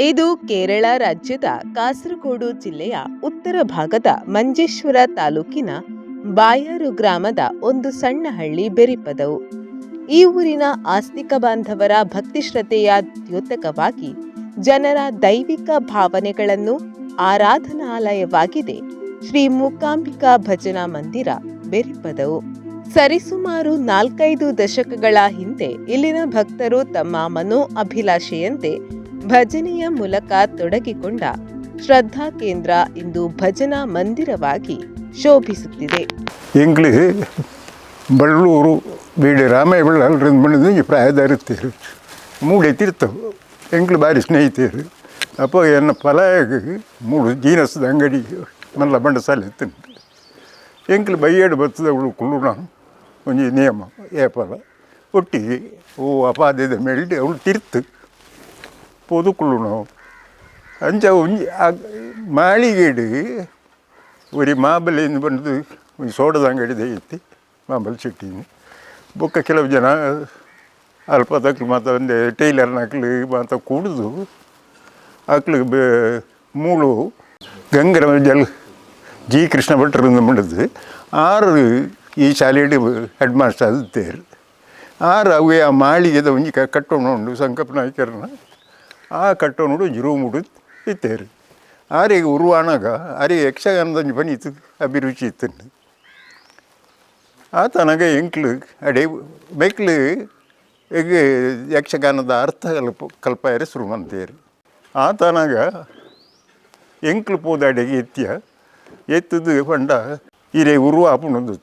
ಇದು ಕೇರಳ ರಾಜ್ಯದ ಕಾಸರಗೋಡು ಜಿಲ್ಲೆಯ ಉತ್ತರ ಭಾಗದ ಮಂಜೇಶ್ವರ ತಾಲೂಕಿನ ಬಾಯಾರು ಗ್ರಾಮದ ಒಂದು ಸಣ್ಣ ಹಳ್ಳಿ ಬೆರಿಪದವು. ಈ ಊರಿನ ಆಸ್ತಿಕ ಬಾಂಧವರ ಭಕ್ತಿಶ್ರದ್ಧೆಯ ದ್ಯೋತಕವಾಗಿ ಜನರ ದೈವಿಕ ಭಾವನೆಗಳನ್ನು ಆರಾಧನಾಲಯವಾಗಿದೆ ಶ್ರೀ ಮೂಕಾಂಬಿಕಾ ಭಜನಾ ಮಂದಿರ ಬೆರಿಪದವು. ಸರಿಸುಮಾರು ನಾಲ್ಕೈದು ದಶಕಗಳ ಹಿಂದೆ ಇಲ್ಲಿನ ಭಕ್ತರು ತಮ್ಮ ಮನೋ ಅಭಿಲಾಷೆಯಂತೆ ಭಜನೆಯ ಮೂಲಕ ತೊಡಗಿಕೊಂಡ ಶ್ರದ್ಧಾ ಕೇಂದ್ರ ಇಂದು ಭಜನಾ ಮಂದಿರವಾಗಿ ಶೋಭಿಸುತ್ತಿದೆ. ಇಂಗ್ಲಿ, ಬಳ್ಳೂರು, ಬೀಡಿ ರಾಮಯ್ಯ ಬಳ್ಳಾಲ್ರಿಂದ ಬಂದು ಈ ಪ್ರಾಯದಾರಿರ್ತೀರು ಮೂಡೆ ತಿರ್ತವು. ಎಂಗ್ಲು ಬಾರಿ ಸ್ನೇಹಿತರು ಅಪ್ಪ, ಎನ್ನ ಫಲ ಮೂಡು ಜೀನಸದ ಅಂಗಡಿ, ಮಲ್ಲ ಬಂಡ ಸಾಲ ಎತ್ತಂಡು ಎಂಕ್ಲು ಬೈಯಡು ಬರ್ತದವಳು ಅವಳು ನಾನು. ಒಂಜಿ ನಿಯಮ ಫಲ ಒಟ್ಟಿಗೆ, ಓ ಅಪಾದದ ಮೇಲೆ ಅವಳು ತಿರ್ತು. பொதுக்குழுணும் அஞ்ச மாளிகேடு ஒரு ಮಾಬಲಿಂದ ಬಂದು ಒಂದು ಸೋಡದ ಅಂಗಡಿದೆ ಐತಿ ಮಾಂಬಲ್ ಚಟ್ಟಿನಿ ಬೊಕ್ಕ ಕೆಲವು ಜನ ಅಲ್ಪ ತಕ್ಲು ಮತ್ತು ಒಂದು ಟೈಲರ್ನ ಹಾಕ್ಲಿ ಮಾತ ಕುಡಿದು ಹಾಕ್ಲಿಗೆ ಬೇ ಮೂಳು ಗಂಗರ ಜಲ್ ಜಿ ಕೃಷ್ಣ ಭಟ್ರಿಂದ ಮಾಡಿದ್ದು ಆರು ಈ ಶಾಲೆಯಲ್ಲಿ ಹೆಡ್ ಮಾಸ್ಟರ್ ಆದಿದ್ದೇರು ಆರು ಅವೇ ಆ ಮಾಳಿಗೆದ ಒಂಜಿ ಕಟ್ಟೋಣ ಉಂಡು ಸಂಕಪ್ಪ ನಾಯ್ಕರನ್ನ ಆ ಕಟ್ಟೋನೋಡು ಒಂಜಿ ರೂಮ್ ಉಡು ಇತ್ತೇರು. ಆರಿಗೆ ಉರುವಾಣಾಗ, ಆರಿಗೆ ಯಕ್ಷಗಾನದ ಇತ್ತು ಅಭಿರುಚಿ ಇತ್ತು ಆತನಾಗ ಎಂಕ್ಲು ಅಡೆ ಬೆಕ್ಲು ಈಗ ಯಕ್ಷಗಾನದ ಅರ್ಥ ಕಲ್ಪ ಕಲ್ಪಾಯರೆ ಶುರು ಮಂತೇರು ಆತನಾಗ ಎಂಕ್ಲು ಪೋದ ಅಡೆಗೆ ಎತ್ತಿಯ. ಎತ್ತದು ಪಂಡ ಇರೆ ಉರುವ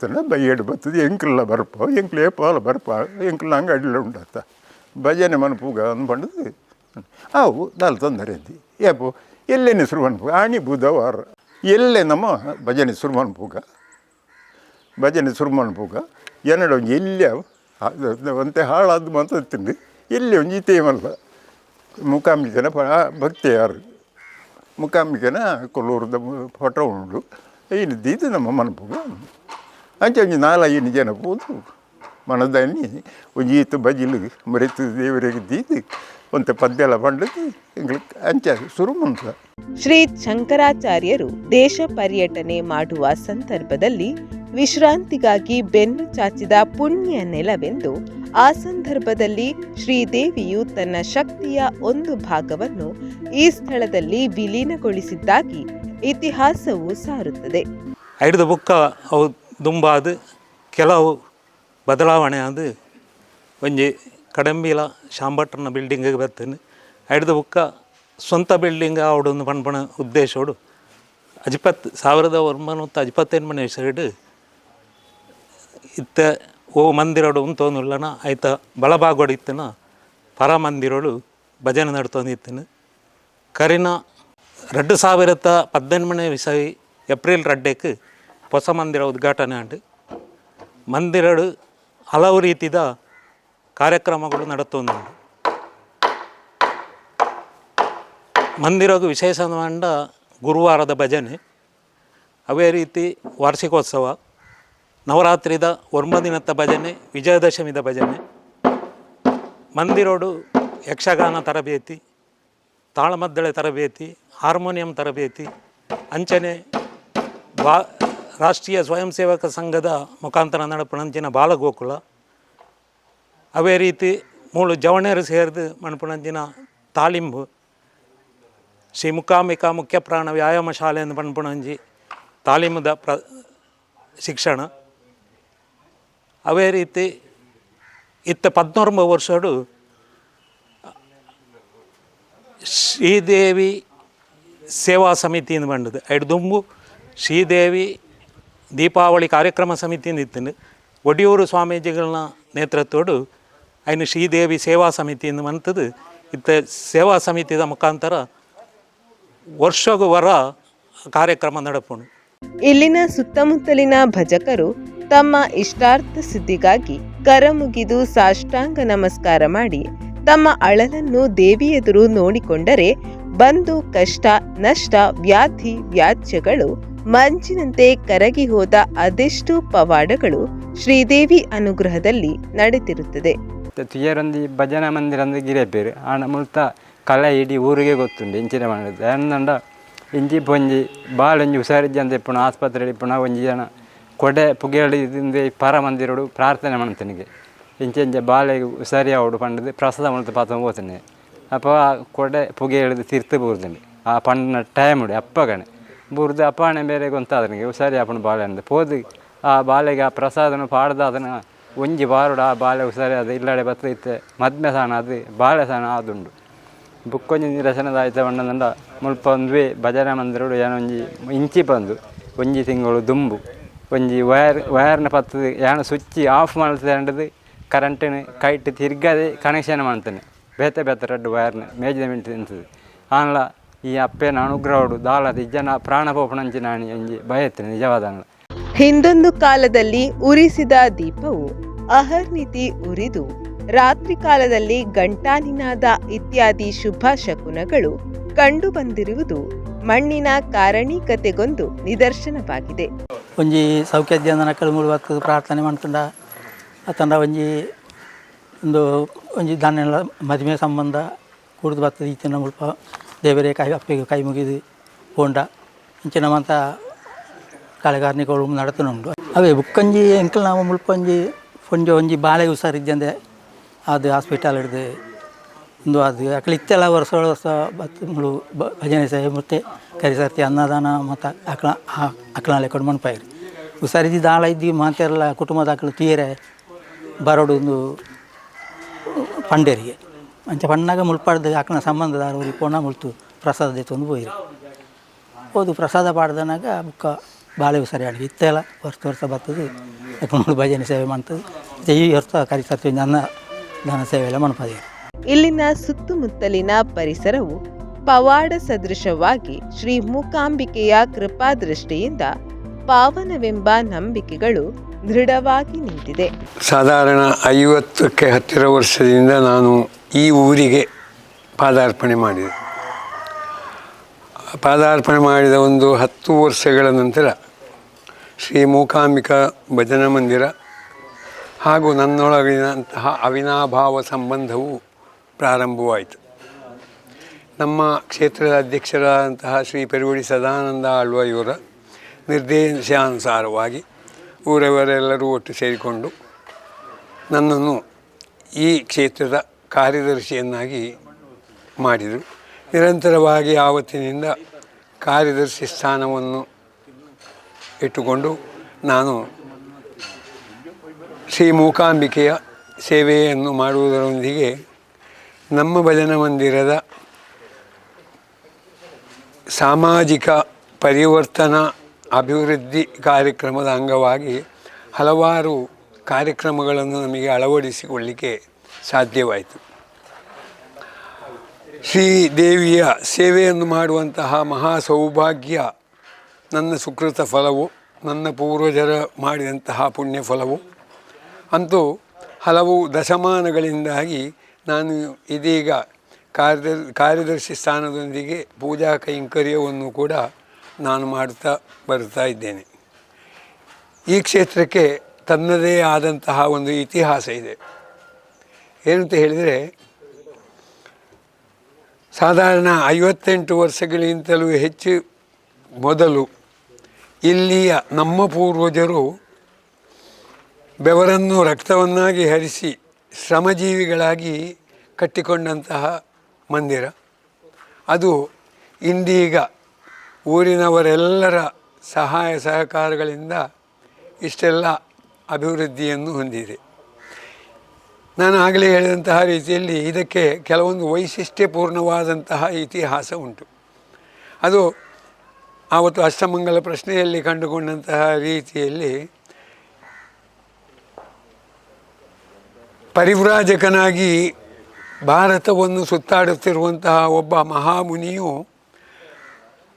ತಂಡ ಬೈಯಡು ಬರ್ತದೆ ಎಂಕ್ಲ ಬರ್ಪ, ಎಂಕ್ಲು ಪಾಲ ಬರ್ಪ ಎಂಕ್ಲು ನಂಗೆ ಅಡಿಲ ಉಂಡತ್ತ ಭಜನೆ ಮನಪೂಗ ಅಂದ್ಬಂಡದು. ಅವು ದಾಲ್ ತೊಂದರೆ ಅಂತ ಏಪು ಎಲ್ಲೇನೆ ಶುರುವನ್ಪುಗ ಆಣಿ ಬುಧವಾರ. ಎಲ್ಲೇ ನಮ್ಮ ಭಜನೆ ಶುರುವನ್ಪುಗ ಭಜನೆ ಶುರುವನ್ಪುಗ ಎನ್ನಡ ಒಂಜಿ, ಎಲ್ಲಿ ಒಂತೆ ಹಾಳಾದ ಮಾತು ತಿಂದು. ಎಲ್ಲಿ ಒಂಜಿ ತೇಮಲ್ಲ ಮುಖಾಂಬಿಕನ ಭಕ್ತಿ ಯಾರು? ಮುಖಾಂಬಿಕನ ಕೊಲ್ಲೂರದ ಫೋಟೋ ಉಂಡು. ಏನು ದೀದು ನಮ್ಮ ಮನಪುಗ ಅಂಚೆ ಒಂಜಿ ನಾಲ್ಕೈದು ಜನ ಪೂದು. ಮನದಲ್ಲಿ ಒಂಜಿ ಈತು ಬಜಿಲು ಮರೆತು ದೇವರಿಗೆ ದೀದು. ಒಂತೆ ಎಲ್ಲ ಪಂಡದು ಎಂಗ್ಳಿಗೆ ಅಂಚೆ ಶುರು ಮಂತ್ರ ಶ್ರೀ ಶಂಕರಾಚಾರ್ಯರು ದೇಶ ಪರ್ಯಟನೆ ಮಾಡುವ ಸಂದರ್ಭದಲ್ಲಿ ವಿಶ್ರಾಂತಿಗಾಗಿ ಬೆನ್ನು ಚಾಚಿದ ಪುಣ್ಯ ನೆಲವೆಂದು ಆ ಸಂದರ್ಭದಲ್ಲಿ ಶ್ರೀದೇವಿಯು ತನ್ನ ಶಕ್ತಿಯ ಒಂದು ಭಾಗವನ್ನು ಈ ಸ್ಥಳದಲ್ಲಿ ವಿಲೀನಗೊಳಿಸಿದ್ದಾಗಿ ಇತಿಹಾಸವು ಸಾರುತ್ತದೆ. ಐಡ್ದ ಬುಕ್ಕ ಅವು ದುಂಬಾದು ಕೆಲವು ಬದಲಾವಣೆ ಅದು ಒಂಜಿ ಕಡಂಬಿಲ ಶಾಂಭಟ್ರನ ಬಿಲ್ಡಿಂಗಿಗೆ ಬರ್ತೀನಿ. ಹಿಡಿದು ಬುಕ್ಕ ಸ್ವಂತ ಬಿಲ್ಡಿಂಗ್ ಅವಡೊಂದು ಪಣ್ಪಣ ಉದ್ದೇಶೋಡು ಅಜಿಪತ್ ಸಾವಿರದ ಒಂಬೈನೂರ ಅಜಿಪತ್ತೇನು ಮನೆ ಹೆಸರಿಡು. ಇತ್ತ ಓ ಮಂದಿರಡು ಉಂತೋನುಲ್ಲನ ಆಯ್ತ ಬಳಭಾಗೊಡಿತ್ತಿನ ಪರ ಮಂದಿರಳು ಭಜನೆ ನಡ್ತೊಂದಿತ್ತೀನಿ ಕರಿನ ರೆಡ್ಡು ಸಾವಿರದ ಪದ್ದೆನ್ಮನೆ ವಿಸೈ ಏಪ್ರಿಲ್ ರೆಡ್ಡಕ್ಕೆ ಹೊಸ ಮಂದಿರ ಉದ್ಘಾಟನೆ ಆಂಡ್. ಮಂದಿರಡು ಹಲವು ರೀತಿದ ಕಾರ್ಯಕ್ರಮಗಳು ನಡೆತುವುದುಂಟು ಮಂದಿರಕ್ಕೆ ವಿಶೇಷ ವಿಶೇಷವಾದ ಗುರುವಾರದ ಭಜನೆ. ಅವೇ ರೀತಿ ವಾರ್ಷಿಕೋತ್ಸವ, ನವರಾತ್ರಿದ ದಿನದ ಭಜನೆ, ವಿಜಯದಶಮಿದ ಭಜನೆ. ಮಂದಿರೋಡು ಯಕ್ಷಗಾನ ತರಬೇತಿ, ತಾಳಮದ್ದಳೆ ತರಬೇತಿ, ಹಾರ್ಮೋನಿಯಂ ತರಬೇತಿ, ಅಂಚನೆ ಬಾ ರಾಷ್ಟ್ರೀಯ ಸ್ವಯಂ ಸೇವಕ ಸಂಘದ ಮುಖಾಂತರ ನಡಪಣಂಚಿನ ಬಾಲಗೋಕುಲ. ಅವೇ ರೀತಿ ಮೂಳು ಜವಣೇರು ಸೇರಿದು ಮಣಪಣಂಚಿನ ತಾಲಿಂಬು ಶ್ರೀ ಮುಕಾಂಬಿಕಾ ಮುಖ್ಯ ಪ್ರಾಣ ವ್ಯಾಯಾಮ ಶಾಲೆ ಎಂದು ಮಣ್ಪುಣಂಜಿ ತಾಲೀಮುದ ಪ್ರ ಶಿಕ್ಷಣ. ಅವೇ ರೀತಿ ಇತ್ತ ಪದ್ನೊಂಬ ವರ್ಷಡು ಶ್ರೀದೇವಿ ಸೇವಾ ಸಮಿತಿಯಿಂದ ಬಂದದ್ದು. ಐಡ್ದುಂಬು ಶ್ರೀದೇವಿ ದೀಪಾವಳಿ ಕಾರ್ಯಕ್ರಮ ಸಮಿತಿಯಿಂದ ಇತ್ತು ಒಡಿಯೂರು ಸ್ವಾಮೀಜಿಗಳನ್ನ ನೇತೃತ್ವಡು ಐನು ಶ್ರೀದೇವಿ ಸೇವಾ ಸಮಿತಿ ಎನ್ನುವಂಥದ್ದು ಇತ್ತ ಸೇವಾ ಸಮಿತಿದ ಮುಖಾಂತರ ವರ್ಷಗೂ ವರ ಕಾರ್ಯಕ್ರಮ ನಡಪುಣು ಇಲ್ಲಿನ ಸುತ್ತಮುತ್ತಲಿನ ಭಜಕರು ತಮ್ಮ ಇಷ್ಟಾರ್ಥ ಸಿದ್ಧಿಗಾಗಿ ಕರಮುಗಿದು ಸಾಷ್ಟಾಂಗ ನಮಸ್ಕಾರ ಮಾಡಿ ತಮ್ಮ ಅಳಲನ್ನು ದೇವಿ ಎದುರು ನೋಡಿಕೊಂಡರೆ ಬಂದು ಕಷ್ಟ, ನಷ್ಟ, ವ್ಯಾಧಿ, ವ್ಯಾಜ್ಯಗಳು ಮಂಜಿನಂತೆ ಕರಗಿ ಹೋದ ಅದೆಷ್ಟು ಪವಾಡಗಳು ಶ್ರೀದೇವಿ ಅನುಗ್ರಹದಲ್ಲಿ ನಡೆದಿರುತ್ತದೆ. ತುಯರೊಂದಿ ಭಜನಾ ಮಂದಿರ ಅಂದ್ರೆ ಗಿರೇಪೇರು ಆಂಡ ಮುಲ್ತ ಕಲೆ ಇಡೀ ಊರಿಗೆ ಗೊತ್ತುಂಡು ಇಂಚಿನ ಮಾಡಿದ್ದು ಏನಂಡ ಇಂಚಿ ಪೊಂಜಿ ಬಾಳ ಒಂಜಿ ಹುಷಾರಿಜ್ಜಿ ಅಂತ ಇಪ್ಪುಣ ಆಸ್ಪತ್ರೆಡ್ ಇಪ್ಪುಣ ಒಂಜಿ ಜನ ಕೊಡೆ ಪುಗೇಳಿದಿಂದ ಪರ ಮಂದಿರೋಡು ಪ್ರಾರ್ಥನೆ ಮಾಡ್ತನಿಗೆ. ಇಂಚೆ ಇಂಚೆ ಬಾಳೆಗೆ ಹುಷಾರಿ ಅವಡು ಪಂಡದು ಪ್ರಸಾದ ಮಾಡ್ತಾ ಪಾತ್ರ ಹೋಗ್ತಾನೆ. ಅಪ್ಪ ಕೊಡೆ ಪುಗೆ ಎಳೆದು ತಿರ್ತು ಬೂರ್ದಂಡು ಆ ಪಂಡನ ಟೈಮ್ ಉಡಿ ಅಪ್ಪಗಣೆ ಬೂರ್ದು ಅಪ್ಪಣೆ ಬೇರೆ ಗೊತ್ತಾದನಿಗೆ ಹುಷಾರಿ ಅಪ್ಪನ ಬಾಳೆ ಅಂದ ಪೋದು ಆ ಬಾಳೆಗೆ ಆ ಪ್ರಸಾದನ ಪಾಡ್ದ ಅದನ್ನು ಒಂಜಿ ಬಾರುಡ ಆ ಬಾಳೆ ಹುಷಾರಿ ಅದು, ಇಲ್ಲಡೆ ಬತ್ತೈತೆ ಮದ್ಮೆ ಸಾಣ ಅದು, ಬಾಳೆ ಸಾಣ ಆದುಂಡು. ಬುಕ್ಕೊಂಜಿ ನಿರಸನದ ಆಯ್ತ ಬಣ್ಣದಂಡ ಮುಲ್ಪ ಒಂದ್ವಿ ಭಜನೆ ಮಂದಿರಡು ಏನೋ ಒಂಜಿ ಇಂಚಿ ಬಂದು ಒಂಜಿ ತಿಂಗಳು ದುಂಬು. ಒಂಜಿ ವಯರ್ ವಯರ್ನ ಪತ್ತದ ಏನು ಸ್ವಿಚ್ ಆಫ್ ಮಾಡ್ತಂಡದು ಕರೆಂಟಿನ ಕೈಟ್ ತಿರ್ಗದೆ ಕನೆಕ್ಷನ್ ಮಾಡ್ತಾನೆ. ಬೇತೆ ಬೇತೆ ರಡ್ಡು ವಯರ್ನ ಮೇಜಿನ ಮಿಂಟು ತಿಂತದೆ. ಆನ್ಲ ಈ ಅಪ್ಪೇನ ಅನುಗ್ರಹಡು, ದಾಳದ ಜನ ಪ್ರಾಣ ಪೋಪಣಂಚಿ ಒಂಜಿ ಬಯತ್ತೀನಿ ನಿಜವಾದ ಹಿಂದೊಂದು ಕಾಲದಲ್ಲಿ ಉರಿಸಿದ ದೀಪವು ಅಹರ್ನಿತಿ ಉರಿದು, ರಾತ್ರಿ ಕಾಲದಲ್ಲಿ ಗಂಟಾನಿನಾದ ಇತ್ಯಾದಿ ಶುಭ ಶಕುನಗಳು ಕಂಡುಬಂದಿರುವುದು ಮಣ್ಣಿನ ಕಾರಣೀಕತೆಗೊಂದು ನಿದರ್ಶನವಾಗಿದೆ. ಒಂಜಿ ಸೌಖ್ಯ ಮೂಡು ಬರ್ತದೆ ಪ್ರಾರ್ಥನೆ ಮಾಡ್ತಂಡ ಅತಂಡ ಒಂಜಿ ಒಂದು ಒಂಜಿ ದಾನೆಲ್ಲ ಮದುವೆ ಸಂಬಂಧ ಕುಡಿದು ಬರ್ತದೆ ಈಚಿನ ಮುಲ್ಪ ದೇವರೇ ಕೈ, ಅಪ್ಪಿಗೆ ಕೈ ಮುಗಿದು ಹೋಂಡ. ಇಂಚಿನ ಮಂತ ಕಳೆಗಾರನಿಗಳು ನಡತನುಂಡು. ಅವೇ ಬುಕ್ಕಂಜಿ ಎಂಕಲ್ ನಾವು ಮುಲ್ಪ ಒಂಜಿ ಒಂಜಿ ಬಾಳೆ ಹುಷಾರಿದ್ದಂದೆ ಅದು ಹಾಸ್ಪಿಟಲ್ ಹಿಡ್ದು ಒಂದು ಅದು ಅಕಲ್ ಇತ್ತೆಲ್ಲ ವರ್ಷ ವರ್ಷ ಬತ್ತುಗಳು ಭಜನೆ ಸೇವೆ ಮತ್ತೆ ಕರಿಸರ್ತಿ, ಅನ್ನದಾನ ಮತ್ತು ಅಕ್ಳ ಅಕ್ಳಾಲೆ ಕೊಂಡು ಮಣ್ಪಾಯಿರಿ ಹುಷಾರಿದ್ದ ಆಳ ಇದ್ದು ಮಾತೆಲ್ಲ ಕುಟುಂಬದ ಅಕ್ಕಳು ತೀರೆ, ಬರೋಡು ಒಂದು ಪಂಡೇರಿಗೆ ಅಂಚ ಪಣ್ಣಾಗ ಮುಳ್ಪಾಡ್ದು ಸಂಬಂಧದ ಅವ್ರಿಗೆ ಪೋಣ ಮುಳ್ತು ಪ್ರಸಾದ ತಂದು ಹೋಯ್ರಿ ಹೋದು ಪ್ರಸಾದ ಪಾಡ್ದನಾಗ ಬುಕ್ಕ ಬಾಳೆ ಹುಷಾರಿ ಆಡಿ ಇತ್ತೆಲ್ಲ ವರ್ಷ ವರ್ಷ ಬರ್ತದೆ. ಯಾಕಂದ್ರೆ ಭಜನೆ ಸೇವೆ ಮಾಡ್ತದೆ. ಮತ್ತೆ ಈ ವರ್ಷ ಕರಿಸರ್ತಿ ನನ್ನ ದಾನ ಸೇವೆ ಎಲ್ಲ ಮಾಡ್ಬೋದು ಇಲ್ಲಿನ ಸುತ್ತಮುತ್ತಲಿನ ಪರಿಸರವು ಪವಾಡ ಸದೃಶವಾಗಿ ಶ್ರೀ ಮೂಕಾಂಬಿಕೆಯ ಕೃಪಾದೃಷ್ಟಿಯಿಂದ ಪಾವನವೆಂಬ ನಂಬಿಕೆಗಳು ದೃಢವಾಗಿ ನಿಂತಿದೆ. ಸಾಧಾರಣ ಐವತ್ತಕ್ಕೆ ಹತ್ತಿರ ವರ್ಷದಿಂದ ನಾನು ಈ ಊರಿಗೆ ಪಾದಾರ್ಪಣೆ ಮಾಡಿದೆ. ಪಾದಾರ್ಪಣೆ ಮಾಡಿದ ಒಂದು ಹತ್ತು ವರ್ಷಗಳ ನಂತರ ಶ್ರೀ ಮೂಕಾಂಬಿಕ ಭಜನಾ ಮಂದಿರ ಹಾಗೂ ನನ್ನೊಳಗಿನಂತಹ ಅವಿನಾಭಾವ ಸಂಬಂಧವು ಪ್ರಾರಂಭವಾಯಿತು. ನಮ್ಮ ಕ್ಷೇತ್ರದ ಅಧ್ಯಕ್ಷರಾದಂತಹ ಶ್ರೀ ಪೆರುಗುಡಿ ಸದಾನಂದ ಆಳ್ವ ಇವರ ನಿರ್ದೇಶಾನುಸಾರವಾಗಿ ಊರವರೆಲ್ಲರೂ ಒಟ್ಟು ಸೇರಿಕೊಂಡು ನನ್ನನ್ನು ಈ ಕ್ಷೇತ್ರದ ಕಾರ್ಯದರ್ಶಿಯನ್ನಾಗಿ ಮಾಡಿದರು. ನಿರಂತರವಾಗಿ ಆವತ್ತಿನಿಂದ ಕಾರ್ಯದರ್ಶಿ ಸ್ಥಾನವನ್ನು ಇಟ್ಟುಕೊಂಡು ನಾನು ಶ್ರೀ ಮೂಕಾಂಬಿಕೆಯ ಸೇವೆಯನ್ನು ಮಾಡುವುದರೊಂದಿಗೆ ನಮ್ಮ ಭಜನ ಮಂದಿರದ ಸಾಮಾಜಿಕ ಪರಿವರ್ತನಾ ಅಭಿವೃದ್ಧಿ ಕಾರ್ಯಕ್ರಮದ ಅಂಗವಾಗಿ ಹಲವಾರು ಕಾರ್ಯಕ್ರಮಗಳನ್ನು ನಮಗೆ ಅಳವಡಿಸಿಕೊಳ್ಳಿಕ್ಕೆ ಸಾಧ್ಯವಾಯಿತು. ಶ್ರೀ ದೇವಿಯ ಸೇವೆಯನ್ನು ಮಾಡುವಂತಹ ಮಹಾ ಸೌಭಾಗ್ಯ ನನ್ನ ಸುಕೃತ ಫಲವು, ನನ್ನ ಪೂರ್ವಜರ ಮಾಡಿದಂತಹ ಪುಣ್ಯ ಫಲವು. ಅಂತೂ ಹಲವು ದಶಮಾನಗಳಿಂದಾಗಿ ನಾನು ಇದೀಗ ಕಾರ್ಯ, ಕಾರ್ಯದರ್ಶಿ ಸ್ಥಾನದೊಂದಿಗೆ ಪೂಜಾ ಕೈಂಕರ್ಯವನ್ನು ಕೂಡ ನಾನು ಮಾಡುತ್ತಾ ಬರುತ್ತಾ ಇದ್ದೇನೆ. ಈ ಕ್ಷೇತ್ರಕ್ಕೆ ತನ್ನದೇ ಆದಂತಹ ಒಂದು ಇತಿಹಾಸ ಇದೆ. ಏನಂತ ಹೇಳಿದರೆ, ಸಾಧಾರಣ ಐವತ್ತೆಂಟು ವರ್ಷಗಳಿಗಿಂತಲೂ ಹೆಚ್ಚು ಮೊದಲು ಇಲ್ಲಿಯ ನಮ್ಮ ಪೂರ್ವಜರು ಬೆವರನ್ನು ರಕ್ತವನ್ನಾಗಿ ಹರಿಸಿ ಶ್ರಮಜೀವಿಗಳಾಗಿ ಕಟ್ಟಿಕೊಂಡಂತಹ ಮಂದಿರ. ಅದು ಇಂದೀಗ ಊರಿನವರೆಲ್ಲರ ಸಹಾಯ ಸಹಕಾರಗಳಿಂದ ಇಷ್ಟೆಲ್ಲ ಅಭಿವೃದ್ಧಿಯನ್ನು ಹೊಂದಿದೆ. ನಾನು ಆಗಲೇ ಹೇಳಿದಂತಹ ರೀತಿಯಲ್ಲಿ ಇದಕ್ಕೆ ಕೆಲವೊಂದು ವೈಶಿಷ್ಟ್ಯಪೂರ್ಣವಾದಂತಹ ಇತಿಹಾಸ ಉಂಟು. ಅದು ಆವತ್ತು ಅಷ್ಟಮಂಗಲ ಪ್ರಶ್ನೆಯಲ್ಲಿ ಕಂಡುಕೊಂಡಂತಹ ರೀತಿಯಲ್ಲಿ ಪರಿವ್ರಾಜಕನಾಗಿ ಭಾರತವನ್ನು ಸುತ್ತಾಡುತ್ತಿರುವಂತಹ ಒಬ್ಬ ಮಹಾಮುನಿಯು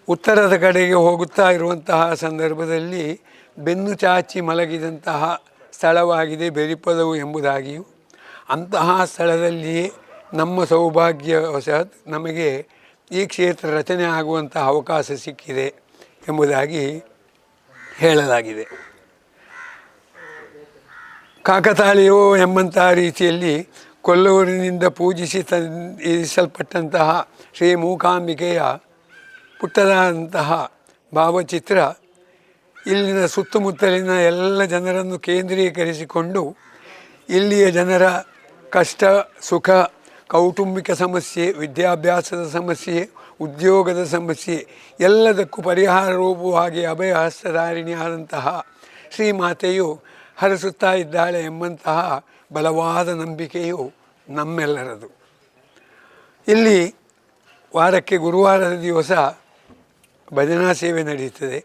ಉತ್ತರದ ಕಡೆಗೆ ಹೋಗುತ್ತಾ ಇರುವಂತಹ ಸಂದರ್ಭದಲ್ಲಿ ಬೆನ್ನು ಚಾಚಿ ಮಲಗಿದಂತಹ ಸ್ಥಳವಾಗಿದೆ ಬೆರಿಪದವು ಎಂಬುದಾಗಿಯೂ, ಅಂತಹ ಸ್ಥಳದಲ್ಲಿಯೇ ನಮ್ಮ ಸೌಭಾಗ್ಯವಶಾತ್ ನಮಗೆ ಈ ಕ್ಷೇತ್ರ ರಚನೆ ಆಗುವಂತಹ ಅವಕಾಶ ಸಿಕ್ಕಿದೆ. ಎಂಬುದಾಗಿ ಹೇಳಲಾಗಿದೆ. ಕಾಕತಾಳಿಯೋ ಎಂಬಂತಹ ರೀತಿಯಲ್ಲಿ ಕೊಲ್ಲೂರಿನಿಂದ ಪೂಜಿಸಿ ಇರಿಸಲ್ಪಟ್ಟಂತಹ ಶ್ರೀ ಮೂಕಾಂಬಿಕೆಯ ಪುಟ್ಟದಾದಂತಹ ಭಾವಚಿತ್ರ ಇಲ್ಲಿನ ಸುತ್ತಮುತ್ತಲಿನ ಎಲ್ಲ ಜನರನ್ನು ಕೇಂದ್ರೀಕರಿಸಿಕೊಂಡು ಇಲ್ಲಿಯ ಜನರ ಕಷ್ಟ, ಸುಖ, ಕೌಟುಂಬಿಕ ಸಮಸ್ಯೆ, ವಿದ್ಯಾಭ್ಯಾಸದ ಸಮಸ್ಯೆ ಉದ್ಯೋಗದ ಸಮಸ್ಯೆ, ಎಲ್ಲದಕ್ಕೂ ಪರಿಹಾರ ರೂಪವಾಗಿ ಅಭಯ ಹಸ್ತಧಾರಿಣಿಯಾದಂತಹ ಶ್ರೀಮಾತೆಯು ಹರಸುತ್ತಾ ಇದ್ದಾಳೆ ಎಂಬಂತಹ ಬಲವಾದ ನಂಬಿಕೆಯು ನಮ್ಮೆಲ್ಲರದು. ಇಲ್ಲಿ ವಾರಕ್ಕೆ ಗುರುವಾರದ ದಿವಸ ಭಜನಾ ಸೇವೆ ನಡೆಯುತ್ತದೆ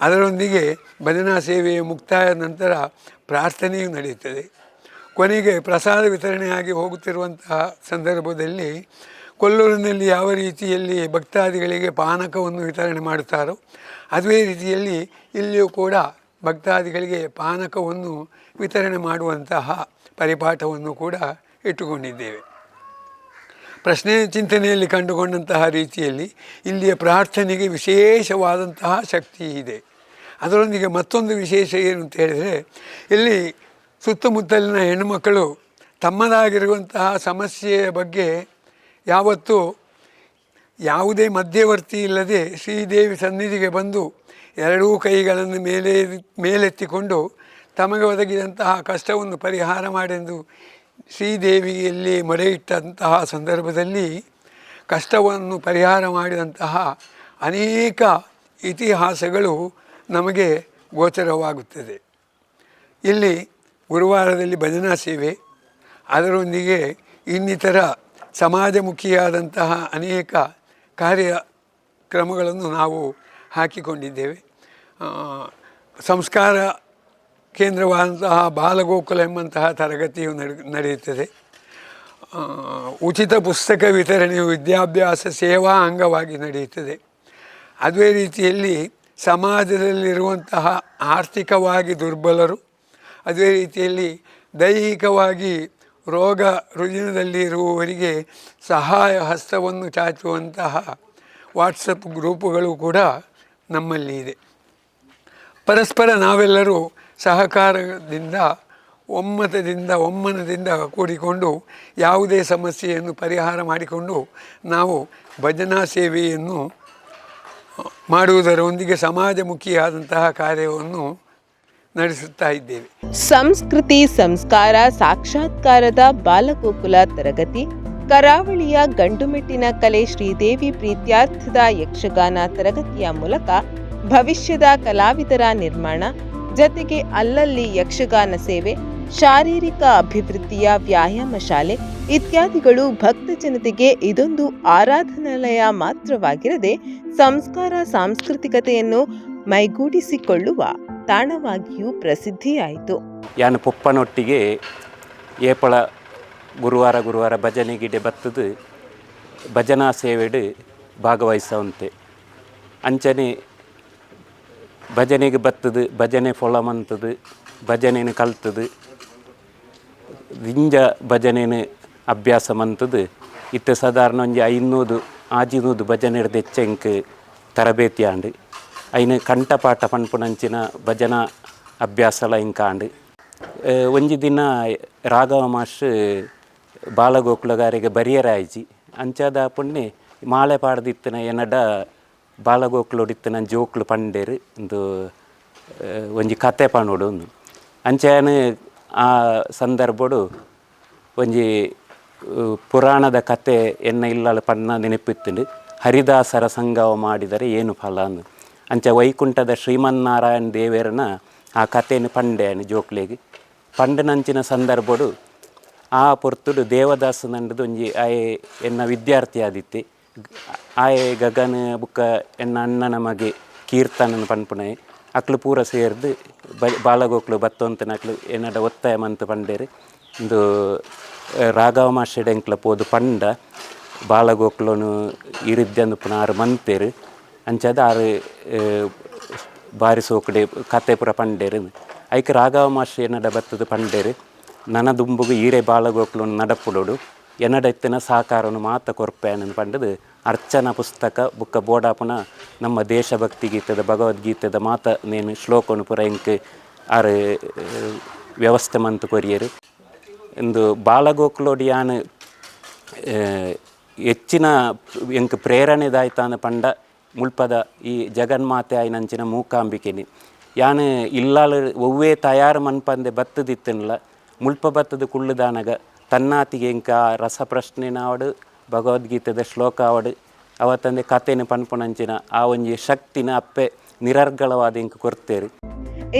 ಅದರೊಂದಿಗೆ ಭಜನಾ ಸೇವೆಯ ಮುಕ್ತಾಯ ನಂತರ ಪ್ರಾರ್ಥನೆಯು ನಡೆಯುತ್ತದೆ ಕೊನೆಗೆ ಪ್ರಸಾದ ವಿತರಣೆಯಾಗಿ ಹೋಗುತ್ತಿರುವಂತಹ ಸಂದರ್ಭದಲ್ಲಿ ಕೊಲ್ಲೂರಿನಲ್ಲಿ ಯಾವ ರೀತಿಯಲ್ಲಿ ಭಕ್ತಾದಿಗಳಿಗೆ ಪಾನಕವನ್ನು ವಿತರಣೆ ಮಾಡುತ್ತಾರೋ, ಅದೇ ರೀತಿಯಲ್ಲಿ ಇಲ್ಲಿಯೂ ಕೂಡ ಭಕ್ತಾದಿಗಳಿಗೆ ಪಾನಕವನ್ನು ವಿತರಣೆ ಮಾಡುವಂತಹ ಪರಿಪಾಠವನ್ನು ಕೂಡ ಇಟ್ಟುಕೊಂಡಿದ್ದೇವೆ. ಪ್ರಶ್ನೆ ಚಿಂತನೆಯಲ್ಲಿ ಕಂಡುಕೊಂಡಂತಹ ರೀತಿಯಲ್ಲಿ ಇಲ್ಲಿಯ ಪ್ರಾರ್ಥನೆಗೆ ವಿಶೇಷವಾದಂತಹ ಶಕ್ತಿ ಇದೆ. ಅದರೊಂದಿಗೆ ಮತ್ತೊಂದು ವಿಶೇಷ ಏನು ಅಂತ ಹೇಳಿದರೆ, ಇಲ್ಲಿ ಸುತ್ತಮುತ್ತಲಿನ ಹೆಣ್ಣುಮಕ್ಕಳು ತಮ್ಮದಾಗಿರುವಂತಹ ಸಮಸ್ಯೆಯ ಬಗ್ಗೆ ಯಾವತ್ತೂ ಯಾವುದೇ ಮಧ್ಯವರ್ತಿ ಇಲ್ಲದೆ ಶ್ರೀದೇವಿ ಸನ್ನಿಧಿಗೆ ಬಂದು ಎರಡೂ ಕೈಗಳನ್ನು ಮೇಲೆ, ಮೇಲೆತ್ತಿಕೊಂಡು ತಮಗೆ ಒದಗಿದಂತಹ ಕಷ್ಟವನ್ನು ಪರಿಹಾರ ಮಾಡೆಂದು ಶ್ರೀದೇವಿಯಲ್ಲಿ ಮೊರೆ ಇಟ್ಟಂತಹ ಸಂದರ್ಭದಲ್ಲಿ ಕಷ್ಟವನ್ನು ಪರಿಹಾರ ಮಾಡಿದಂತಹ ಅನೇಕ ಇತಿಹಾಸಗಳು ನಮಗೆ ಗೋಚರವಾಗುತ್ತದೆ. ಇಲ್ಲಿ ಗುರುವಾರದಲ್ಲಿ ಭಜನಾ ಸೇವೆ, ಅದರೊಂದಿಗೆ ಇನ್ನಿತರ ಸಮಾಜಮುಖಿಯಾದಂತಹ ಅನೇಕ ಕಾರ್ಯಕ್ರಮಗಳನ್ನು ನಾವು ಹಾಕಿಕೊಂಡಿದ್ದೇವೆ. ಸಂಸ್ಕಾರ ಕೇಂದ್ರವಾದಂತಹ ಬಾಲಗೋಕುಲ ಎಂಬಂತಹ ತರಗತಿಯು ನಡೆ ನಡೆಯುತ್ತದೆ. ಉಚಿತ ಪುಸ್ತಕ ವಿತರಣೆಯು ವಿದ್ಯಾಭ್ಯಾಸ ಸೇವಾ ಅಂಗವಾಗಿ ನಡೆಯುತ್ತದೆ. ಅದೇ ರೀತಿಯಲ್ಲಿ ಸಮಾಜದಲ್ಲಿರುವಂತಹ ಆರ್ಥಿಕವಾಗಿ ದುರ್ಬಲರು, ಅದೇ ರೀತಿಯಲ್ಲಿ ದೈಹಿಕವಾಗಿ ರೋಗ ರುಜಿನದಲ್ಲಿ ಇರುವವರಿಗೆ ಸಹಾಯ ಹಸ್ತವನ್ನು ಚಾಚುವಂತಹ ವಾಟ್ಸಪ್ ಗ್ರೂಪುಗಳು ಕೂಡ ನಮ್ಮಲ್ಲಿ ಇದೆ. ಪರಸ್ಪರ ನಾವೆಲ್ಲರೂ ಸಹಕಾರದಿಂದ, ಒಮ್ಮತದಿಂದ, ಒಮ್ಮನದಿಂದ ಕೂಡಿಕೊಂಡು ಯಾವುದೇ ಸಮಸ್ಯೆಯನ್ನು ಪರಿಹಾರ ಮಾಡಿಕೊಂಡು ನಾವು ಭಜನಾ ಸೇವೆಯನ್ನು ಮಾಡುವುದರೊಂದಿಗೆ ಸಮಾಜಮುಖಿಯಾದಂತಹ ಕಾರ್ಯವನ್ನು ನಡೆಸುತ್ತಾ ಇದ್ದೇವೆ. ಸಂಸ್ಕೃತಿ, ಸಂಸ್ಕಾರ, ಸಾಕ್ಷಾತ್ಕಾರದ ಬಾಲಗೋಕುಲ ತರಗತಿ, ಕರಾವಳಿಯ ಗಂಡುಮೆಟ್ಟಿನ ಕಲೆ ಶ್ರೀದೇವಿ ಪ್ರೀತ್ಯಾರ್ಥದ ಯಕ್ಷಗಾನ ತರಗತಿಯ ಮೂಲಕ ಭವಿಷ್ಯದ ಕಲಾವಿದರ ನಿರ್ಮಾಣ, ಜತೆಗೆ ಅಲ್ಲಲ್ಲಿ ಯಕ್ಷಗಾನ ಸೇವೆ, ಶಾರೀರಿಕ ಅಭಿವೃದ್ಧಿಯ ವ್ಯಾಯಾಮ ಶಾಲೆ ಇತ್ಯಾದಿಗಳು ಭಕ್ತ ಜನತೆಗೆ ಇದೊಂದು ಆರಾಧನಾಲಯ ಮಾತ್ರವಾಗಿರದೆ ಸಂಸ್ಕಾರ, ಸಾಂಸ್ಕೃತಿಕತೆಯನ್ನು ಮೈಗೂಡಿಸಿಕೊಳ್ಳುವ ತಾಣವಾಗಿಯೂ ಪ್ರಸಿದ್ಧಿಯಾಯಿತು. ಯಾನು ಪೊಪ್ಪನೊಟ್ಟಿಗೆ ಏಪಳ ಗುರುವಾರ ಗುರುವಾರ ಭಜನೆ ಗಿಡ ಬತ್ತದು ಭಜನಾ ಸೇವೆಡು ಭಾಗವಹಿಸವಂತೆ. ಅಂಚನೆ ಭಜನೆಗೆ ಬತ್ತದು, ಭಜನೆ ಫೊಲ ಭಜನೆಯನ್ನು ಕಲ್ತದು ರಿಂಜ ಭಜನೆಯನ್ನು ಅಭ್ಯಾಸ ಮಂತದು ಇತ್ತ ಸಾಧಾರಣ ಒಂಜಿ ಐನೂದು ಆಜಿನೂದು ಭಜನೆ ಹೆಚ್ಚೆಂಕ್ ತರಬೇತಿ ಆಂಡು ಐನ ಕಂಠಪಾಠ ಪನ್ಪುನಂಚಿನ ಭಜನಾ ಅಭ್ಯಾಸಲ ಇಂಕಾಂಡು. ಒಂಜಿ ದಿನ ರಾಘವ ಮಾಷ್ ಬಾಲಗೋಕುಲಗಾರಿಗೆ ಬರಿಯರಾಯ್ಜಿ. ಅಂಚಾದ ಪುಣ್ಯ ಮಾಲೆ ಪಾಡ್ದಿತ್ತಿನ ಎನ್ನಡ ಬಾಲಗೋಕುಲೊಡಿತ್ತಿನ ಜೋಕ್ಲು ಪಂಡೇರು ಒಂದು ಒಂಜಿ ಕತೆ ಪಾನೋಡು ಅಂಚಾನು ಆ ಸಂದರ್ಭಡು ಒಂಜಿ ಪುರಾಣದ ಕತೆ ಎನ್ನ ಇಲ್ಲ ಪಣ್ಣ ನೆನಪಿತ್ತುಂಡು. ಹರಿದಾಸರ ಸಂಗವ ಮಾಡಿದರೆ ಏನು ಫಲ ಅಂದು. ಅಂಚ ವೈಕುಂಠದ ಶ್ರೀಮನ್ನಾರಾಯಣ ದೇವೇರನ ಆ ಕಥೆಯನ್ನು ಪಂಡೆಯನ್ನು ಜೋಕ್ಲೆಗೆ. ಪಂಡನಂಚಿನ ಸಂದರ್ಭಡು ಆ ಪೊರ್ತುಡು ದೇವದಾಸ ನಂಡದು ಒಂಜಿ ಆಯೆ ಎನ್ನ ವಿದ್ಯಾರ್ಥಿ ಆದಿತ್ತೆ ಆಯೆ ಗಗನ ಬುಕ್ಕ ಎನ್ನ ಅಣ್ಣ ನಮಗೆ ಕೀರ್ತನನ ಪನ್ಪುಣೆ. ಅಕ್ಲು ಪೂರ ಸೇರ್ದು ಬ ಬಾಲಗೋಕ್ಲು ಬತ್ತೊಂತನ ಅಕ್ಲು ಎನ್ನಡ ಒತ್ತಾಯ ಮಂತ್ ಪಂಡೇರು. ಇಂದು ರಾಘವ ಎಂಕ್ಲ ಪೋದು ಪಂಡ. ಬಾಲಗೋಕ್ಲನು ಇರಿದ್ದಂದು ಪುನಃ ಆರು ಮಂತೇರು. ಅಂಚಾದ ಆರು ಬಾರಿ ಸೋಕುಡೆ ಕತೆಪುರ ಪಂಡೇರು ಐಕ ರಾಘವ ಮಾಸ್ಟರ್ ಎನ್ನಡ ಬತ್ತದ ಪಂಡೇರು ನನ ದುಂಬುಗು ಈರೆ ಬಾಲಗೋಕ್ಲನು ನಡಪುಡೋಡು ಎನ್ನಡ ಎತ್ತಿನ ಸಾಕಾರನು ಮಾತ ಕೊರ್ಪೇನ ಪಂಡದು ಅರ್ಚನಾ ಪುಸ್ತಕ ಬುಕ್ಕ ಬೋಡಾಪುನ ನಮ್ಮ ದೇಶಭಕ್ತಿ ಗೀತದ ಭಗವದ್ಗೀತೆದ ಮಾತ ನೇನು ಶ್ಲೋಕನು ಪುರ ಇಂಕ್ ಆರು ವ್ಯವಸ್ಥೆ ಮಂತ್ ಕೊರಿಯರು ಇಂದು ಬಾಲಗೋಕುಲೋಡಿಯಾನ್ ಯಾನು ಹೆಚ್ಚಿನ ಎಂಕ್ ಪ್ರೇರಣೆದಾಯ್ತಾನ ಪಂಡ ಮುಲ್ಪದ ಈ ಜಗನ್ಮಾತೆ ಆಯ್ನಂಚಿನ ಮೂಕಾಂಬಿಕೆನಿ ಯಾನ್ ಇಲ್ಲಾಲ್ ಒವ್ವೇ ತಯಾರು ಮನ್ಪಂದೆ ಬತ್ತದಿತ್ತಿನಲ್ಲ ಮುಲ್ಪ ಬತ್ತದ ಕುಳ್ಳುದಾನಗ, ತನ್ನಾತಿಗೆ ಇಂಕ ಆ ರಸಪ್ರಶ್ನೆನಾವಡು ಭಗವದ್ಗೀತೆದ ಶ್ಲೋಕ ಆವಡು ಅವತ್ತಂದೆ ಕಥೆನ ಪನ್ಪುನಂಚಿನ ಆ ಒಂಜಿ ಶಕ್ತಿನ ಅಪ್ಪೆ ನಿರರ್ಗಳವಾದ ಇಂಕ ಕೊರ್ತೇರಿ.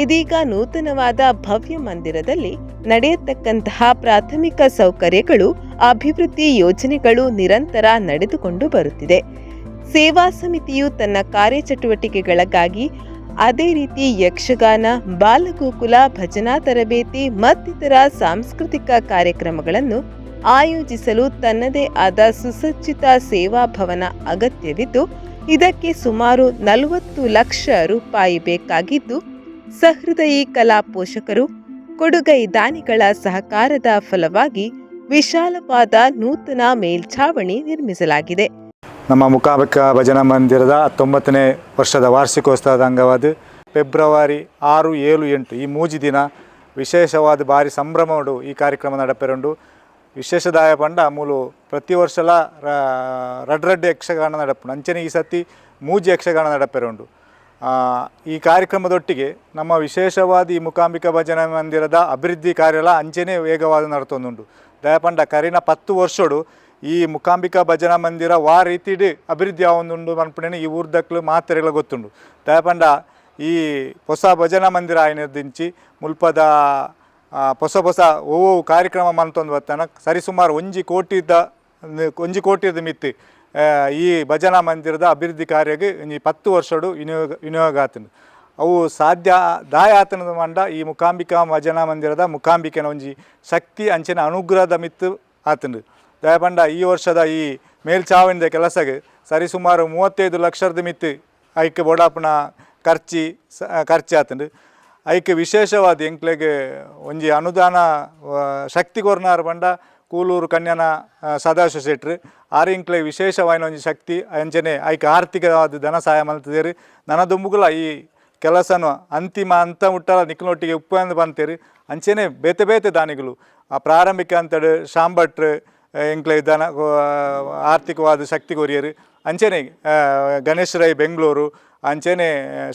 ಇದೀಗ ನೂತನವಾದ ಭವ್ಯ ಮಂದಿರದಲ್ಲಿ ನಡೆಯತಕ್ಕಂತಹ ಪ್ರಾಥಮಿಕ ಸೌಕರ್ಯಗಳು, ಅಭಿವೃದ್ಧಿ ಯೋಜನೆಗಳು ನಿರಂತರ ನಡೆದುಕೊಂಡು ಬರುತ್ತಿದೆ. ಸೇವಾ ಸಮಿತಿಯು ತನ್ನ ಕಾರ್ಯಚಟುವಟಿಕೆಗಳಿಗಾಗಿ ಅದೇ ರೀತಿ ಯಕ್ಷಗಾನ, ಬಾಲಗೋಕುಲ, ಭಜನಾ ತರಬೇತಿ, ಮತ್ತಿತರ ಸಾಂಸ್ಕೃತಿಕ ಕಾರ್ಯಕ್ರಮಗಳನ್ನು ಆಯೋಜಿಸಲು ತನ್ನದೇ ಆದ ಸುಸಜ್ಜಿತ ಸೇವಾ ಭವನ ಅಗತ್ಯವಿದ್ದು, ಇದಕ್ಕೆ ಸುಮಾರು ನಲವತ್ತು ಲಕ್ಷ ರೂಪಾಯಿ ಬೇಕಾಗಿದ್ದು, ಸಹೃದಯಿ ಕಲಾ ಪೋಷಕರು, ಕೊಡುಗೈ ದಾನಿಗಳ ಸಹಕಾರದ ಫಲವಾಗಿ ವಿಶಾಲವಾದ ನೂತನ ಮೇಲ್ಛಾವಣಿ ನಿರ್ಮಿಸಲಾಗಿದೆ. ನಮ್ಮ ಮುಖಾಮುಖ ಭಜನಾ ಮಂದಿರದ ಹತ್ತೊಂಬತ್ತನೇ ವರ್ಷದ ವಾರ್ಷಿಕೋತ್ಸವದ ಅಂಗವಾದ ಫೆಬ್ರವರಿ ಆರು, ಏಳು, ಎಂಟು ಈ ಮೂಜಿ ದಿನ ವಿಶೇಷವಾದ ಭಾರಿ ಸಂಭ್ರಮಡು ಈ ಕಾರ್ಯಕ್ರಮ ನಡಪೆರಂಡು ವಿಶೇಷದಾಯ ಪಂಡ ಮೂಲು ಪ್ರತಿ ವರ್ಷಲ ರಡ್ ರಡ್ ಯಕ್ಷಗಾನ ನಡಪುಂಡು. ಅಂಚನೆ ಈ ಸತಿ ಮೂಜಿ ಯಕ್ಷಗಾನ ನಡಪೆರುಂಡು ಈ ಕಾರ್ಯಕ್ರಮದೊಟ್ಟಿಗೆ ನಮ್ಮ ವಿಶೇಷವಾದ ಈ ಮುಖಾಂಬಿಕಾ ಭಜನಾ ಮಂದಿರದ ಅಭಿವೃದ್ಧಿ ಕಾರ್ಯಲ ಅಂಚೆನೇ ವೇಗವಾದ ನಡ್ತೊಂದುಂಡು ದಯಪಂಡ ಕರಿನ ಪತ್ತು ವರ್ಷಡು ಈ ಮುಖಾಂಬಿಕಾ ಭಜನಾ ಮಂದಿರ ವಾ ರೀತಿಡ್ ಅಭಿವೃದ್ಧಿ ಆವೊಂದುಂಡು ಮನ್ಪುಣೆನೆ ಈ ಊರ್ದಕ್ಲು ಮಾತ್ರೆಗಳ ಗೊತ್ತುಂಡು ದಯಪಂಡ ಈ ಹೊಸ ಭಜನಾ ಮಂದಿರ ಆಯ್ನದಿಂಚಿ ಮುಲ್ಪದ ಹೊಸ ಹೊಸ ಒವು ಕಾರ್ಯಕ್ರಮ ಮನ್ತೊಂದು ಬತ್ತಾನ ಸರಿಸುಮಾರು ಒಂಜಿ ಕೋಟಿದ ಒಂಜಿ ಕೋಟಿದ ಮಿತ್ತಿ ಈ ಭಜನಾ ಮಂದಿರದ ಅಭಿವೃದ್ಧಿ ಕಾರ್ಯಗೆ ಒಂಜಿ ಪತ್ತು ವರ್ಷಡು ವಿನಿಯೋಗ ವಿನಿಯೋಗ ಆತನು ಅವು ಸಾಧ್ಯ ದಾಯ ಆತನದ ಮಂಡ ಈ ಮುಖಾಂಬಿಕಾ ಭಜನಾ ಮಂದಿರದ ಮುಖಾಂಬಿಕೆನ ಒಂಜಿ ಶಕ್ತಿ ಅಂಚಿನ ಅನುಗ್ರಹದ ಮಿತ್ತು ಆತನು ದಯಪಂಡ ಈ ವರ್ಷದ ಈ ಮೇಲ್ಛಾವಣಿದ ಕೆಲಸಕ್ಕೆ ಸರಿಸುಮಾರು ಮೂವತ್ತೈದು ಲಕ್ಷದ ಮಿತಿ ಐಕ್ ಬೋಡಾಪನ ಖರ್ಚಿ ಸ, ಖರ್ಚು ಆತಂಡು. ಐಕ್ ವಿಶೇಷವಾದ ಎಂಕ್ಲೆಗೆ ಒಂಜಿ ಅನುದಾನ ಶಕ್ತಿ ಕೊರ್ನಾರ್ ಬಂಡ ಕೂಲೂರು ಕನ್ಯನ ಸದಾಶಿವ ಶೆಟ್ರು. ಆರು ಇಂಕ್ಲೆ ವಿಶೇಷವಾದ ಒಂಜಿ ಶಕ್ತಿ ಅಂಚನೆ ಐಕ್ ಆರ್ಥಿಕವಾದ ಧನ ಸಹಾಯ ಮಲ್ತಿದ್ದೀರಿ ನನ್ನ ಈ ಕೆಲಸನ ಅಂತಿಮ ಅಂತ ಮುಟ್ಟಲ ಉಪ್ಪು ಉಪ್ಪಂದು ಬಂತೀರಿ. ಅಂಚೆನೆ ಬೇತೆ ಬೇತೆ ದಾನಿಗಳು. ಆ ಪ್ರಾರಂಭಿಕ ಅಂತಡು ಶಾಂಭಟ್ರು ಎಂಕ್ಲೆ ದನ ಆರ್ಥಿಕವಾದ ಶಕ್ತಿ ಕೊರಿಯರು ಅಂಚೆನೆ ಗಣೇಶ್ ರೈ ಬೆಂಗಳೂರು, ಅಂಚೆನೆ,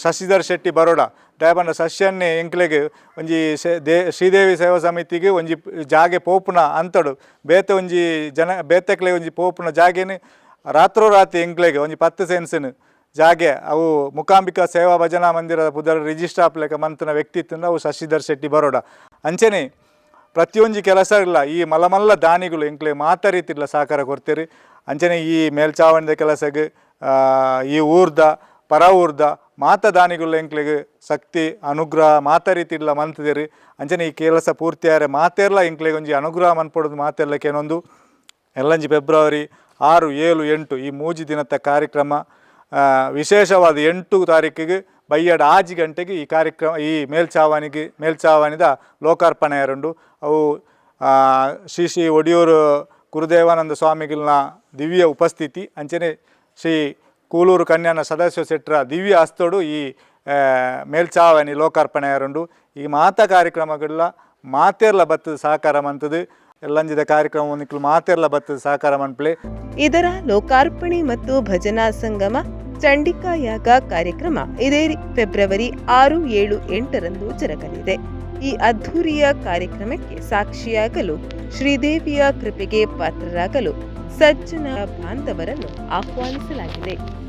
ಶಶಿಧರ್ ಶೆಟ್ಟಿ ಬರೋಡ. ದಯಪಂಡ ಸಸ್ಯನ್ನೇ ಎಂಕ್ಲೆಗೆ ಒಂಜಿ ದೇ, ಶ್ರೀದೇವಿ ಸೇವಾ ಸಮಿತಿಗೆ ಒಂಜಿ ಜಾಗೆ ಪೋಪುನ ಅಂತಡು ಬೇತೆ ಒಂಜಿ ಜನ, ಬೇತೆಕ್ಲೆ ಒಂಜಿ ಪೋಪುನ ಜಾಗೆನೆ ರಾತ್ರೋ ರಾತ್ರಿ ಎಂಕ್ಲೆಗೆ ಒಂಜಿ ಪತ್ತು ಸೆನ್ಸಿನ. ಜಾಗೆ ಅವು ಮುಕಾಂಬಿಕಾ ಸೇವಾ ಭಜನಾ ಮಂದಿರದ ಪುದರ್ ರಿಜಿಸ್ಟರ್ ಮಂತ್ನ ಮಂತನ ವ್ಯಕ್ತಿತ್ವ ಅವು ಶಶಿಧರ್ ಶೆಟ್ಟಿ ಬರೋಡ. ಅಂಚನೆ ಪ್ರತಿಯೊಂದು ಕೆಲಸ ಇಲ್ಲ. ಈ ಮಲಮಲ್ಲ ದಾನಿಗಳು ಎಂಕ್ಲೆ ಮಾತಾರೀತಿಲ್ಲ ಸಹಕಾರ ಕೊಡ್ತೀರಿ. ಅಂಚನೆ ಈ ಮೇಲ್ಚಾವಣಿದ ಕೆಲಸಕ್ಕೆ ಆ, ಈ ಊರ್ದ ಪರ ಊರ್ದ ಮಾತ ದಾನಿಗಳು ಎಂಕ್ಲೆಗೆ ಶಕ್ತಿ ಅನುಗ್ರಹ ಮಾತಾರೀತಿಲ್ಲ ಮಂತದಿರಿ ಅಂಚನೆ ಈ ಕೆಲಸ ಪೂರ್ತಿಯಾರೆ ಮಾತೆರ್ಲ ಎಂಕ್ಲೆಗೆ ಒಂಜಿ ಅನುಗ್ರಹ ಮನ್ಪಡೋದು ಮಾತೆರ್ಲ ಕೆಲವೊಂದು ಎಲ್ಲಂಜಿ ಫೆಬ್ರವರಿ ಆರು ಏಳು ಎಂಟು ಈ ಮೂಜಿ ದಿನದ ಕಾರ್ಯಕ್ರಮ ವಿಶೇಷವಾದ ಎಂಟು ತಾರೀಕಿಗೆ ಬೈಯಡ ಆಜಿ ಗಂಟೆಗೆ ಈ ಕಾರ್ಯಕ್ರಮ, ಈ ಮೇಲ್ಚಾವಣಿಗೆ, ಮೇಲ್ಚಾವಣಿದ ಲೋಕಾರ್ಪಣೆ ಎರಡು ಅವು ಶ್ರೀ ಶ್ರೀ ಒಡಿಯೂರು ಗುರುದೇವಾನಂದ ಸ್ವಾಮಿಗಳನ್ನ ದಿವ್ಯ ಉಪಸ್ಥಿತಿ. ಅಂಚನೆ ಶ್ರೀ ಕೂಲೂರು ಕನ್ಯಾನ ಸದಸ್ಯ ಶೆಟ್ರ ದಿವ್ಯ ಅಸ್ತೋಡು ಈ ಮೇಲ್ಛಾವಣಿ ಲೋಕಾರ್ಪಣೆ ಎರಡು ಈ ಮಾತ ಕಾರ್ಯಕ್ರಮಗಳ ಮಾತೆರ್ಲ ಬತ್ತದ ಸಹಕಾರ ಮಂತದು. ಎಲ್ಲಂಜಿದ ಕಾರ್ಯಕ್ರಮ ಮಾತೆರ್ಲ ಬತ್ತದ ಸಹಕಾರ ಮನ್ಪ್ಲೆ ಇದರ ಲೋಕಾರ್ಪಣೆ ಮತ್ತು ಭಜನಾ ಸಂಗಮ ಚಂಡಿಕಾ ಯಾಗ ಕಾರ್ಯಕ್ರಮ. ಇದೇ ಫೆಬ್ರವರಿ ಆರು, ಏಳು, ಎಂಟರಂದು ಜರುಗಲಿದೆ. ಈ ಅದ್ಧೂರಿಯ ಕಾರ್ಯಕ್ರಮಕ್ಕೆ ಸಾಕ್ಷಿಯಾಗಲು, ಶ್ರೀದೇವಿಯ ಕೃಪೆಗೆ ಪಾತ್ರರಾಗಲು ಸಜ್ಜನ ಬಾಂಧವರನ್ನು ಆಹ್ವಾನಿಸಲಾಗಿದೆ.